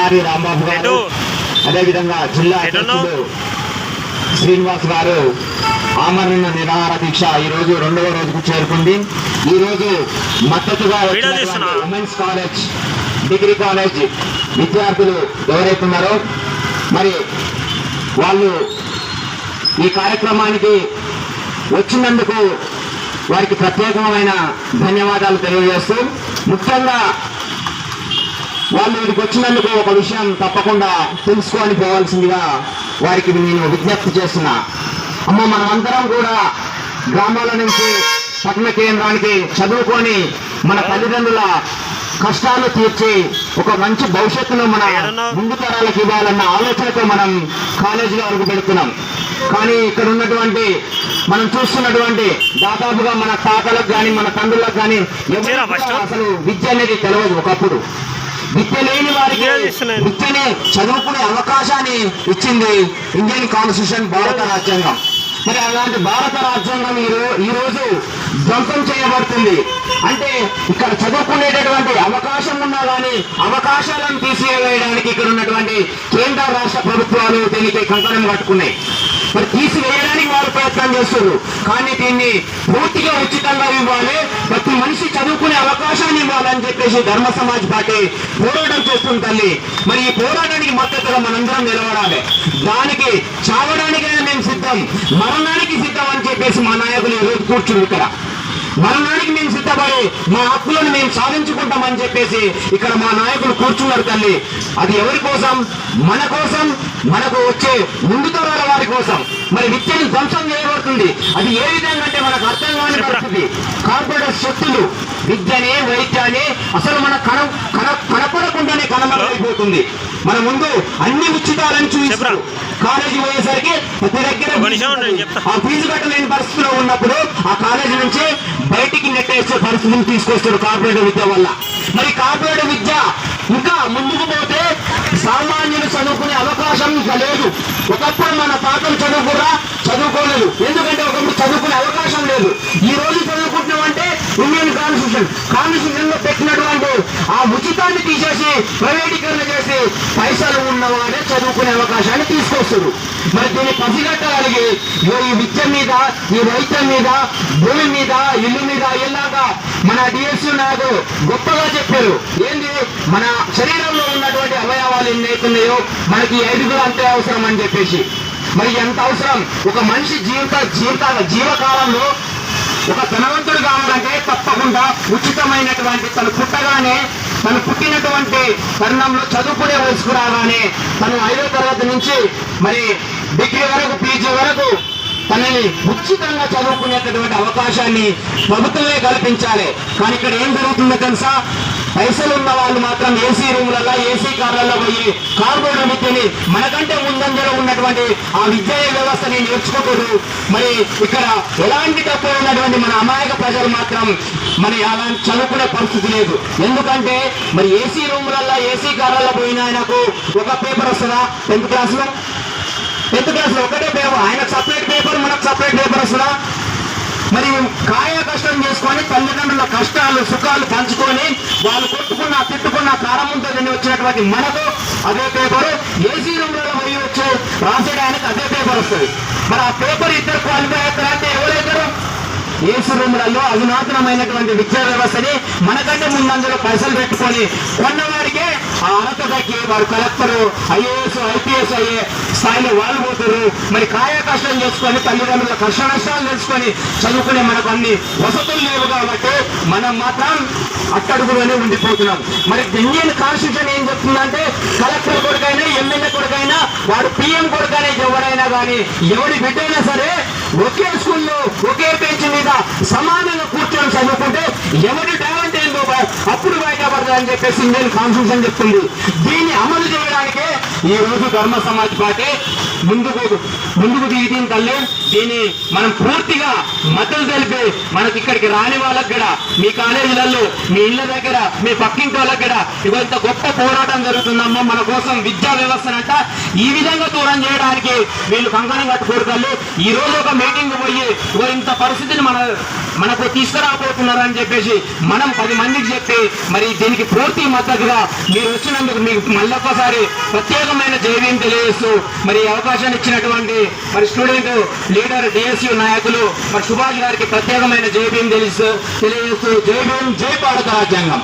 తలారి రాంబాబు గారు? అదేవిధంగా జిల్లా? అధ్యక్షులు శ్రీనివాస్ గారు ఆమరణ నిరాహార దీక్ష ఈ రోజు రెండవ రోజుకు చేరుకుంది ఈ రోజు మద్దతుగా. ఉమెన్స్ కాలేజ్ డిగ్రీ కాలేజ్ విద్యార్థులు ఎవరైతే ఉన్నారో మరి వాళ్ళు ఈ కార్యక్రమానికి వచ్చినందుకు వారికి ప్రత్యేకమైన ధన్యవాదాలు తెలియజేస్తూ ముఖ్యంగా వాళ్ళు ఇక్కడికి వచ్చినందుకు ఒక విషయం తప్పకుండా తెలుసుకొని పోవాల్సిందిగా వారికి నేను విజ్ఞప్తి చేస్తున్నా అమ్మ మనమందరం కూడా గ్రామాల నుంచి పట్టణ కేంద్రానికి చదువుకొని మన తల్లిదండ్రుల కష్టాలు తీర్చి ఒక మంచి భవిష్యత్తును మన? ముందు తరాలకు ఇవ్వాలన్న ఆలోచనతో మనం కాలేజీలో అడుగు పెడుతున్నాం కానీ ఇక్కడ ఉన్నటువంటి మనం చూస్తున్నటువంటి దాదాపుగా మన తాతలకు కానీ మన తండ్రులకు కానీ? అసలు విద్య అనేది తెలియదు ఒకప్పుడు విద్య లేని వారికి. విద్యని చదువుకునే అవకాశాన్ని ఇచ్చింది ఇండియన్ కాన్స్టిట్యూషన్ భారత రాజ్యాంగం. మరి అలాంటి భారత రాజ్యాంగం ఈ రోజు ధ్వంసం చేయబడుతుంది. అంటే ఇక్కడ చదువుకునేటటువంటి అవకాశం ఉన్నా కానీ అవకాశాలను తీసివేయడానికి ఇక్కడ ఉన్నటువంటి కేంద్ర రాష్ట్ర ప్రభుత్వాలు దీనికి కంకణం కట్టుకున్నాయి. తీసివేయడానికి వారు ప్రయత్నం చేస్తున్నారు. కానీ దీన్ని పూర్తిగా ఉచితంగా ఇవ్వాలి. ప్రతి మనిషి చదువుకునే అవకాశాన్ని ఇవ్వాలని చెప్పేసి ధర్మ సమాజ్ పార్టీ పోరాటం చేస్తుంది తల్లి. మరి ఈ పోరాటానికి మద్దతుగా మనందరం నిలబడాలి. దానికి చావడానికైనా మేము సిద్ధం మరణానికి సిద్ధం అని చెప్పేసి మా నాయకులు ఈరోజు కూర్చున్నారు ఇక్కడ. మరణానికి మేము సిద్ధపడి మా హక్కులను మేము సాధించుకుంటామని చెప్పేసి ఇక్కడ మా నాయకులు కూర్చున్నారు తల్లి. అది ఎవరి కోసం? మన కోసం మనకు వచ్చే ముందు తరాల వారి కోసం. మరి విద్యను ధ్వంసం చేయబడుతుంది. అది ఏ విధంగా అంటే మనకు అర్థం కాని పరిస్థితి. కార్పొరేటర్ శక్తులు విద్యనే వైద్యాన్ని అసలు మన కణం కన కనపడకుండానే కనబడైపోతుంది మన ముందు అన్ని ఉచితాలని చూపిస్తారు కాలేజీ పోయేసరికి ప్రతి దగ్గర. ఆ ఫీజు కట్టలేని పరిస్థితిలో ఉన్నప్పుడు ఆ కాలేజీ నుంచి బయటికి నెట్టేసే పరిస్థితిని తీసుకొస్తారు కార్పొరేట్ విద్య వల్ల. మరి కార్పొరేట్ విద్య ఇంకా ముందుకు పోతే సామాన్యులు చదువుకునే అవకాశం ఇంకా లేదు. ఒకప్పుడు మన తాతలు చదువుకురా చదువుకోలేదు. ఎందుకంటే ఒకప్పుడు చదువుకునే అవకాశం లేదు. ఈ రోజు చదువుకుంటున్నామంటే ఇండియన్ కాన్స్టిట్యూషన్ కాన్స్టిట్యూషన్ ప్రైవేటీకరణ చేసి పైసలు ఉన్నవాడే చదువుకునే అవకాశాన్ని తీసుకొస్తారు. మరి దీన్ని పసిగట్టగలిగి ఈ విద్య మీద ఈ వైద్యం మీద భూమి మీద ఇల్లు మీద ఇలాగా మన డిఎస్యూ నాకు గొప్పగా చెప్పారు. ఏంది? మన శరీరంలో ఉన్నటువంటి అవయవాలు ఎన్ని అవుతున్నాయో మనకి ఈ ఐదుగురు అంతే అవసరం అని చెప్పేసి. మరి ఎంత అవసరం? ఒక మనిషి జీవిత జీవిత జీవకాలంలో ఒక ధనవంతుడు కావాలంటే తప్పకుండా ఉచితమైనటువంటి తను పుట్టగానే తను పుట్టినటువంటి తరుణంలో చదువుకునే వయసుకు రాగానే తను ఐదో తరగతి నుంచి మరి డిగ్రీ వరకు పీజీ వరకు తనని ఉచితంగా చదువుకునేటటువంటి అవకాశాన్ని ప్రభుత్వమే కల్పించాలి. కానీ ఇక్కడ ఏం జరుగుతుందో తెలుసా? పైసలు ఉన్న వాళ్ళు మాత్రం ఏసీ రూములలో ఏసీ కార్లలో పోయి కార్బోర్డు విద్యని మనకంటే ముందంజలో ఉన్నటువంటి ఆ విద్యా వ్యవస్థని నేర్చుకోకూడదు. మరి ఇక్కడ ఎలాంటి తప్పు ఉన్నటువంటి మన అమాయక ప్రజలు మాత్రం మరి అలాంటి చదువుకునే పరిస్థితి లేదు. ఎందుకంటే మరి ఏసీ రూములలో ఏసీ కార్లలో పోయిన ఆయనకు ఒక పేపర్ వస్తుందా? టెన్త్ క్లాస్లో? టెన్త్ క్లాస్లో ఒకటే పేపర్ ఆయనకు సపరేట్ పేపర్ మనకు సపరేట్ పేపర్ వస్తుందా? మరి కాయ కష్టం చేసుకొని తల్లిదండ్రుల కష్టాలు సుఖాలు పంచుకొని వాళ్ళు కొట్టుకున్న తిట్టుకున్న కారమంతో తిని వచ్చినటువంటి మనకు అదే పేపర్ ఏసీ రూమ్లలో పోయి వచ్చి రాసేయడానికి అదే పేపర్ వస్తుంది. మరి ఆ పేపర్ ఇద్దరు క్వాలిఫై అవుతారంటే ఎవరైతారు? ఏసీ రూమ్లలో అధునాతనమైనటువంటి విద్యా వ్యవస్థని మనకంటే ముందంజలో పైసలు పెట్టుకొని కొన్నవారికే ఆ అర్హత వారు కలెక్టర్ ఐఏఎస్ ఐపీఎస్ అయ్యే స్థాయిలో వాళ్ళు పోతారు మరి కాయకష్టం చేసుకొని తల్లిదండ్రుల కష్ట నష్టాలు తెలుసుకొని చదువుకునే మనకు అన్ని వసతులు లేవు కాబట్టి మనం మాత్రం అట్టడుగులోనే ఉండిపోతున్నాం. మరి ఇండియన్ కాన్స్టిట్యూషన్ ఏం చెప్తుందంటే కలెక్టర్ కొడుకైనా ఎమ్మెల్యే కొడుకైనా వాడు పిఎం కొడుకైనా ఎవరైనా కానీ ఎవడి బిడ్డైనా సరే ఒకే స్కూల్లో ఒకే బెంచ్ మీద సమానంగా కూర్చొని చదువుకుంటే ఎవరి అని చెప్పేసి ఇండియన్ కాన్స్టిట్యూషన్ చెప్తుంది. దీన్ని అమలు చేయడానికే ఈ రోజు ధర్మ సమాజ్ పార్టీ ముందుకు ముందుకు దిగుతుంది తల్లి. దీన్ని మనం పూర్తిగా మద్దతు తెలిపి మనకి ఇక్కడికి రాని వాళ్ళకి కూడా మీ కాలేజీలలో మీ ఇళ్ళ దగ్గర మీ పక్కింటి వాళ్ళకి కూడా ఇవంత గొప్ప పోరాటం జరుగుతుందమ్మా. మన కోసం విద్యా వ్యవస్థనంట ఈ విధంగా దూరం చేయడానికి వీళ్ళు కంకణం కట్టుకోరు తల్లి. ఈ రోజు ఒక మీటింగ్ పోయి ఇంత పరిస్థితిని మన మనకు తీసుకురాబోతున్నారని చెప్పేసి మనం పది మందికి చెప్పి మరి దీనికి పూర్తి మద్దతుగా మీరు వచ్చినందుకు మీకు మళ్ళొక్కసారి ప్రత్యేకమైన జైవీం తెలియజేస్తూ మరి అవకాశాన్ని ఇచ్చినటువంటి మరి స్టూడెంట్ లీడర్ డిఎస్యు నాయకులు మరి సుభాష్ గారికి ప్రత్యేకమైన జై తెలియజేస్తూ తెలియజేస్తూ జై భీం జై భారత రాజ్యాంగం.